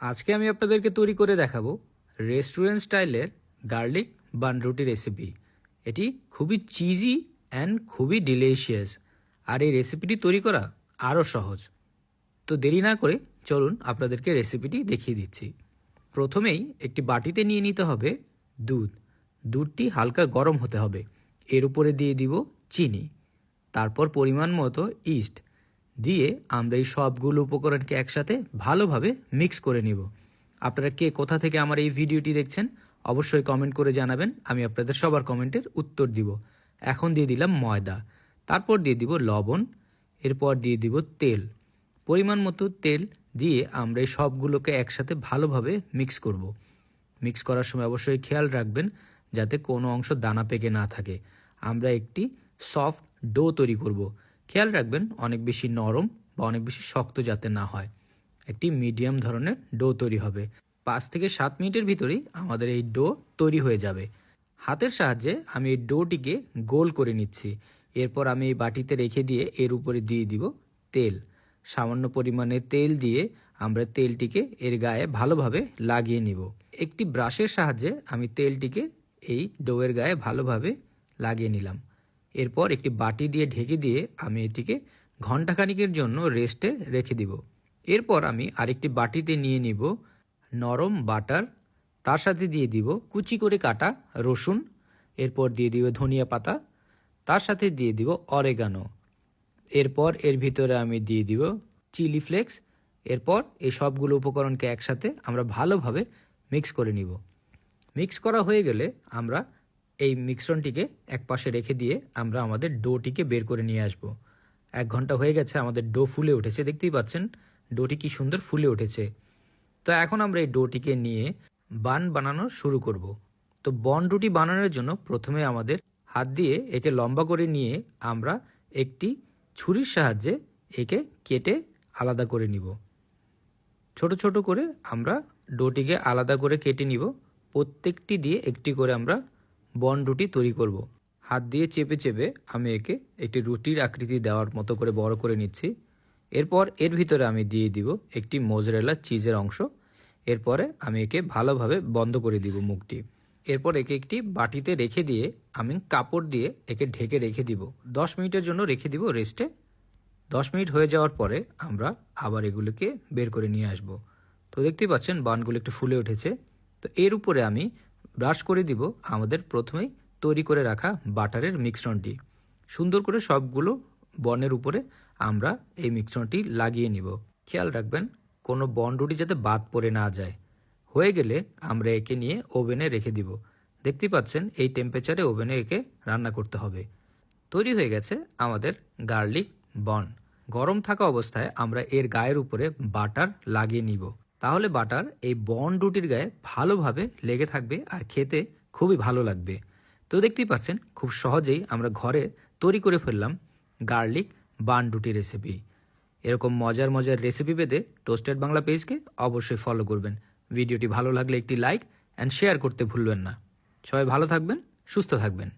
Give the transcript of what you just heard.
আজকে আমি আপনাদেরকে তৈরি করে দেখাবো রেস্টুরেন্ট স্টাইলের গার্লিক বান রুটি রেসিপি এটি খুবই চিজি অ্যান্ড খুবই ডিলিশিয়াস আর এই রেসিপিটি তৈরি করা আরও সহজ। তো দেরি না করে চলুন আপনাদেরকে রেসিপিটি দেখিয়ে দিচ্ছি। প্রথমেই একটি বাটিতে নিয়ে নিতে হবে দুধ। দুধটি হালকা গরম হতে হবে। এর উপরে দিয়ে দিব চিনি। তারপর পরিমাণ মতো ইস্ট দিয়ে আমরা এই সবগুলো উপকরণকে একসাথে ভালোভাবে মিক্স করে নিব। আপনারা কে কোথা থেকে আমার এই ভিডিওটি দেখছেন, অবশ্যই কমেন্ট করে জানাবেন। আমি আপনাদের সবার কমেন্টের উত্তর দিব। এখন দিয়ে দিলাম ময়দা। তারপর দিয়ে দিব লবণ। এরপর দিয়ে দিব তেল। পরিমাণ মতো তেল দিয়ে আমরা এই সবগুলোকে একসাথে ভালোভাবে মিক্স করব। মিক্স করার সময় অবশ্যই খেয়াল রাখবেন যাতে কোনো অংশ দানা পেকে না থাকে। আমরা একটি সফট ডো তৈরি করব। খেয়াল রাখবেন, অনেক বেশি নরম বা অনেক বেশি শক্ত যাতে না হয়। একটি মিডিয়াম ধরনের ডো তৈরি হবে। পাঁচ থেকে সাত মিনিটের ভিতরেই আমাদের এই ডো তৈরি হয়ে যাবে। হাতের সাহায্যে আমি এই ডোটিকে গোল করে নিচ্ছি। এরপর আমি এই বাটিতে রেখে দিয়ে এর উপরে দিয়ে দিব তেল। সামান্য পরিমাণে তেল দিয়ে আমরা তেলটিকে এর গায়ে ভালোভাবে লাগিয়ে নিব। একটি ব্রাশের সাহায্যে আমি তেলটিকে এই ডোয়ের গায়ে ভালোভাবে লাগিয়ে নিলাম। এরপর একটি বাটি দিয়ে ঢেকে দিয়ে আমি এটিকে ঘন্টাখানিকের জন্য রেস্টে রেখে দিব। এরপর আমি আরেকটি বাটিতে নিয়ে নিব নরম বাটার, তার সাথে দিয়ে দিব কুচি করে কাটা রসুন, এরপর দিয়ে দিব ধনিয়া পাতা, তার সাথে দিয়ে দিব অরেগানো। এরপর এর ভিতরে আমি দিয়ে দিব চিলি ফ্লেক্স, এরপর এই সবগুলো উপকরণকে একসাথে আমরা ভালোভাবে মিক্স করে নিব। মিক্স করা হয়ে গেলে আমরা এই মিশ্রণটিকে এক পাশে রেখে দিয়ে আমরা আমাদের ডোটিকে বের করে নিয়ে আসব। এক ঘণ্টা হয়ে গেছে, আমাদের ডো ফুলে উঠেছে, দেখতেই পাচ্ছেন? ডোটি কি সুন্দর ফুলে উঠেছে। তো এখন আমরা এই ডোটিকে নিয়ে বান বানানো শুরু করব। তো বন রুটি বানানোর জন্য প্রথমে আমাদের হাত দিয়ে একে লম্বা করে নিয়ে আমরা একটি ছুরির সাহায্যে একে কেটে আলাদা করে নিব। ছোট ছোট করে আমরা ডোটিকে আলাদা করে কেটে নিব। প্রত্যেকটি দিয়ে একটি করে আমরা বন রুটি তৈরি করব। হাত দিয়ে চেপে চেপে আমি একে একটি রুটির আকৃতি দেওয়ার মতো করে বড় করে নিচ্ছি। এরপর এর ভিতরে আমি দিয়ে দিব একটি মোজরেলা চিজের অংশ। এরপরে আমি একে ভালোভাবে বন্ধ করে দিব মুখটি। এরপর একে একটি বাটিতে রেখে দিয়ে আমি কাপড় দিয়ে একে ঢেকে রেখে দিব। দশ মিনিটের জন্য রেখে দিব রেস্টে। দশ মিনিট হয়ে যাওয়ার পরে আমরা আবার এগুলোকে বের করে নিয়ে আসব। তো দেখতেই পাচ্ছেন বানগুলো একটু ফুলে উঠেছে। তো এর উপরে আমি ব্রাশ করে দিব আমাদের প্রথমেই তৈরি করে রাখা বাটারের মিশ্রণটি। সুন্দর করে সবগুলো বনের উপরে আমরা এই মিশ্রণটি লাগিয়ে নিব। খেয়াল রাখবেন, কোনো বন রুটি যাতে বাদ পড়ে না যায়। হয়ে গেলে আমরা একে নিয়ে ওভেনে রেখে দিব। দেখতেই পাচ্ছেন, এই টেম্পারেচারে ওভেনে একে রান্না করতে হবে। তৈরি হয়ে গেছে আমাদের গার্লিক বন গরম থাকা অবস্থায় আমরা এর গায়ের উপরে বাটার লাগিয়ে নিব। তাহলে বাটার এই বন রুটির গায়ে ভালোভাবে লেগে থাকবে আর খেতে খুবই ভালো লাগবে। তো দেখতেই পাচ্ছেন, খুব সহজেই আমরা ঘরে তৈরি করে ফেললাম গার্লিক বান রুটি রেসিপি। এরকম মজার মজার রেসিপি পেতে টোস্টেড বাংলা পেজকে অবশ্যই ফলো করবেন। ভিডিওটি ভালো লাগলে একটি লাইক অ্যান্ড শেয়ার করতে ভুলবেন না। সবাই ভালো থাকবেন, সুস্থ থাকবেন।